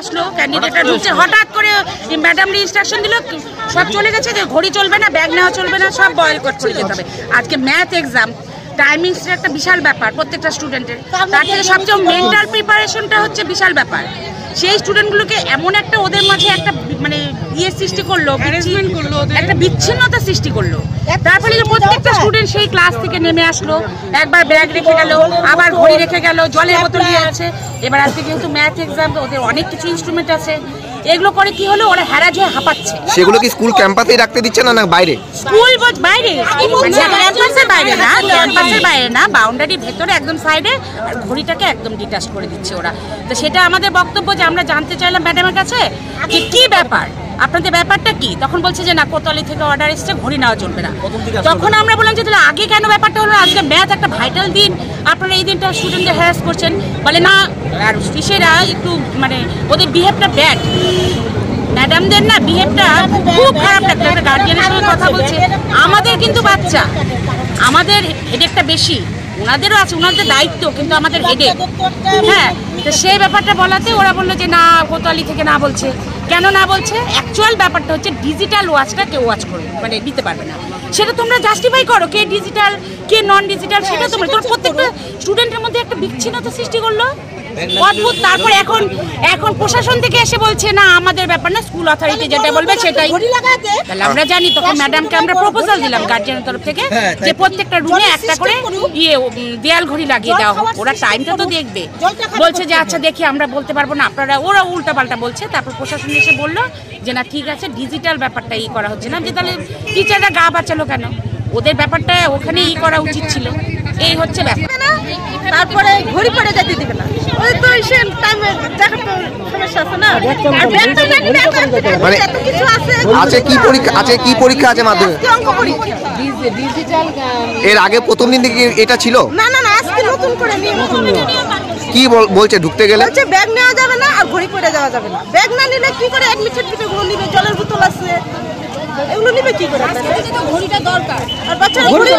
আসলো ক্যান্ডিডেটরা ঢুকছে। হঠাৎ করে ম্যাডাম ইনস্ট্রাকশন দিল সব চলে গেছে যে ঘড়ি চলবে না ব্যাগ নেওয়া চলবে না সব বয়েল করে চলে যেতে হবে। আজকে ম্যাথ এক্সাম টাইমিংসটা একটা বিশাল ব্যাপার প্রত্যেকটা স্টুডেন্টের তার থেকে সবচেয়ে মেন্টাল প্রিপারেশনটা হচ্ছে বিশাল ব্যাপার। সেই স্টুডেন্টগুলোকে এমন একটা ওদের মাঝে একটা মানে ইয়ে সৃষ্টি করল একটা বিচ্ছিন্নতা সৃষ্টি করল। তার ফলে প্রত্যেকটা স্টুডেন্ট সেই ক্লাস থেকে নেমে আসলো একবার ব্যাগ রেখে গেল আবার ঘড়ি রেখে গেল জলের বোতল নিয়ে আছে। এবার আজকে কিন্তু ম্যাথ এক্সাম ওদের অনেক কিছু ইনস্ট্রুমেন্ট আছে। এগুলো করে কি হলো? ওরা হ্যারাজ হয়ে হাঁপাচ্ছে। সেগুলো কি স্কুল ক্যাম্পাসেই রাখতে দিচ্ছে না না বাইরে? স্কুল বাইরে। ক্যাম্পাসের বাইরে না ক্যাম্পাসের বাইরে না বাউন্ডারির ভেতরে একদম সাইডে আর ঘড়িটাকে একদম ডিটাচ করে দিচ্ছে ওরা। তো সেটা আমাদের বক্তব্য যে আমরা জানতে চাইলাম ম্যাডামের কাছে যে কি ব্যাপার? আপনাদের ব্যাপারটা কি? তখন বলছে যে না কোতোয়ালি থেকে অর্ডার এসছে ঘড়ি নেওয়া চলবে না। তখন আমরা বললাম যে তাহলে আগে কেন ব্যাপারটা হলো? আজকে ম্যাথ একটা ভাইটাল দিন। আপনারা এই দিনটা স্টুডেন্টদের হ্যারাস করছেন। বলে না আর ফিসেরা একটু মানে ওদের বিহেভটা ব্যাড ম্যাডামদের না বিহেভটা খুব খারাপ লাগতো একটা গার্জিয়ানের সঙ্গে কথা বলছে। আমাদের কিন্তু বাচ্চা। আমাদের হেডেকটা বেশি। ওনাদেরও আছে ওনাদের দায়িত্ব কিন্তু আমাদের হেডেক হ্যাঁ তো সেই ব্যাপারটা বলাতে ওরা বলল যে না কোতোয়ালি থেকে না বলছে। কেন না বলছে? অ্যাকচুয়াল ব্যাপারটা হচ্ছে ডিজিটাল ওয়াচটা কেউ ওয়াচ করবে মানে দিতে পারবে না। সেটা তোমরা জাস্টিফাই করো কে ডিজিটাল কে নন ডিজিটাল সেটা তোমরা তোর প্রত্যেকটা স্টুডেন্টের মধ্যে একটা বিচ্ছিন্নতা সৃষ্টি করল। অদ্ভুত। তারপর এখন এখন প্রশাসন থেকে এসে বলছে না আমাদের ব্যাপার না স্কুল অথরিটি যেটা বলবে সেটাই। তাহলে আমরা জানি তখন ম্যাডামকে আমরা প্রপোজাল দিলাম গার্জিয়ানের তরফ থেকে যে প্রত্যেকটা রুমে একটা করে ইয়ে দেয়াল ঘড়ি লাগিয়ে দেওয়া হোক। ওরা টাইমটা তো দেখবে। বলছে যে আচ্ছা দেখি আমরা বলতে পারব না। আপনারা ওরা উল্টা পাল্টা বলছে। তারপর প্রশাসন এসে বলল যে না ঠিক আছে ডিজিটাল ব্যাপারটা ই করা হচ্ছে না। যে তাহলে টিচাররা গা বাঁচালো। কেন? ওদের ব্যাপারটা ওখানে ই করা উচিত ছিল। এই হচ্ছে ব্যাপার। তারপরে ঘড়ি পরে যেতে দিবে না। ওই তো সে টাইমে দেখার তো সমস্যা আছে না। আর মানে- আছে আছে। কি পরীক্ষা আছে কি পরীক্ষা আছে মাধ্যমিক অঙ্ক পরীক্ষা। এর আগে প্রথম দিন থেকে এটা ছিল? না না না আজকে নতুন করে নিয়ম কি বলছে ঢুকতে গেলে? বলছে ব্যাগ নেওয়া যাবে না আর ঘড়ি পরে যাওয়া যাবে না। ব্যাগ না নিলে কি করে অ্যাডমিট সার্টিফিকেটগুলো নিবে? জলের বোতল কি করে ঘড়িটা দরকার। আর বাচ্চারা ঘড়ি